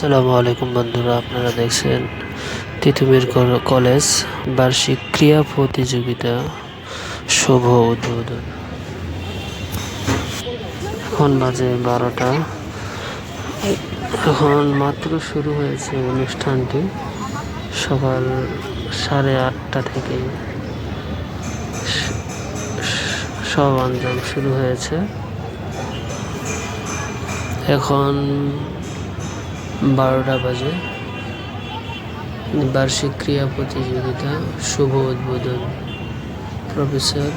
আসসালামু আলাইকুম বন্ধুরা, আপনারা দেখছেন তিতুমির কলেজ বার্ষিক ক্রীড়া প্রতিযোগিতা। শুভ উদ্বোধন। এখন বাজে বারোটা। এখন মাত্র শুরু হয়েছে অনুষ্ঠানটি সকাল সাড়ে আটটা থেকে। সব আঞ্জাম শুরু হয়েছে। এখন বারোটা বাজে। বার্ষিক ক্রীড়া প্রতিযোগিতা, শুভ উদ্বোধন। প্রফেসর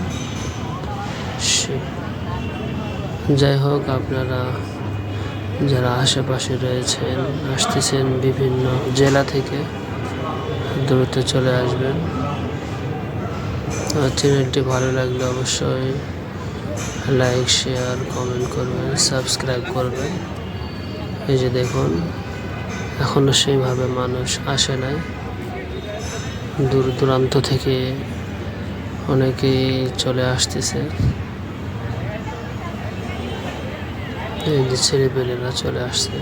যাই হোক, আপনারা যারা আশেপাশে রয়েছেন, আসতেছেন বিভিন্ন জেলা থেকে, দ্রুত চলে আসবেন। চ্যানেলটি ভালো লাগলে অবশ্যই লাইক, শেয়ার, কমেন্ট করবেন, সাবস্ক্রাইব করবেন। এই যে দেখুন এখনও সেইভাবে মানুষ আসে নাই। দূর দূরান্ত থেকে অনেকেই চলে আসতেছে। এই যে ছেলেপেলেরা চলে আসছে।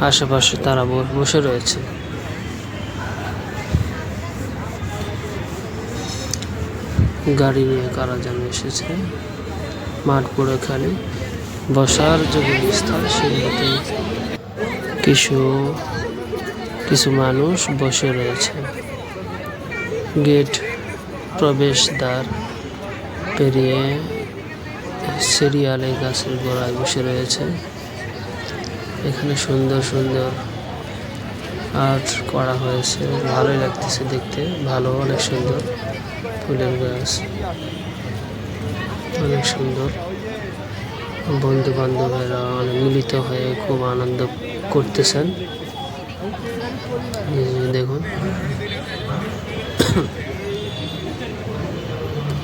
আশেপাশে তারা বসে রয়েছে। গাড়ি নিয়ে কারা যেন এসেছে। মাঠ পুরো খালি। বসার যে ব্যবস্থা সেগুলোতে কিছু কিছু মানুষ বসে রয়েছে। গেট, প্রবেশদ্বার পেরিয়ে সিরিয়ালে গাছের গোড়ায় বসে রয়েছে। এখানে সুন্দর সুন্দর আর্ট করা হয়েছে। ভালোই লাগতেছে দেখতে। ভালো, অনেক সুন্দর ফুলের গাছ। অনেক সুন্দর। বন্ধু বান্ধবেরা মিলিত হয়ে খুব আনন্দ করতেছেন। দেখুন।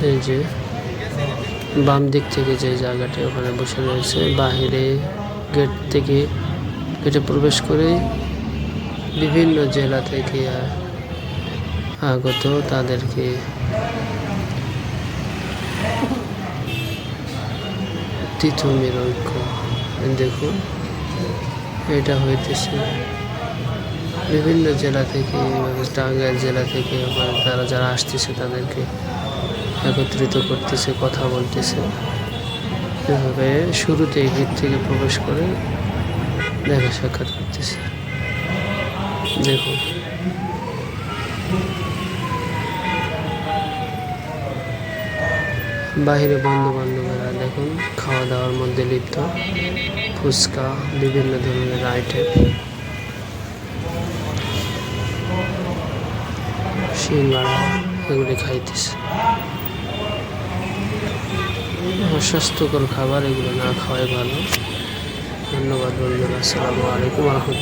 এই যে বাম দিক থেকে যে জায়গাটি ওখানে বসে রয়েছে, বাহিরে গেট থেকে, গেটে প্রবেশ করে বিভিন্ন জেলা থেকে আগত তাদেরকে তিতুমির ঐক্য দেখুন, এটা হইতেছে বিভিন্ন জেলা থেকে টাঙ্গাইল জেলা থেকে ওখানে তারা যারা আসতেছে তাদেরকে একত্রিত করতেছে, কথা বলতেছে। এভাবে শুরুতে গেট থেকে প্রবেশ করে দেখা সাক্ষাৎ করতেছে। দেখুন। বাইরে বন্ধু বান্ধবেরা দেখুন খাওয়া দাওয়ার মধ্যে লিপ্ত, ফুচকা, বিভিন্ন ধরনের আইটেম এগুলি খাইতেছে। অস্বাস্থ্যকর খাবার এগুলো না খাওয়াই ভালো। ধন্যবাদ বন্ধুরা, আসসালামু আলাইকুম রহমতুল্লাহ।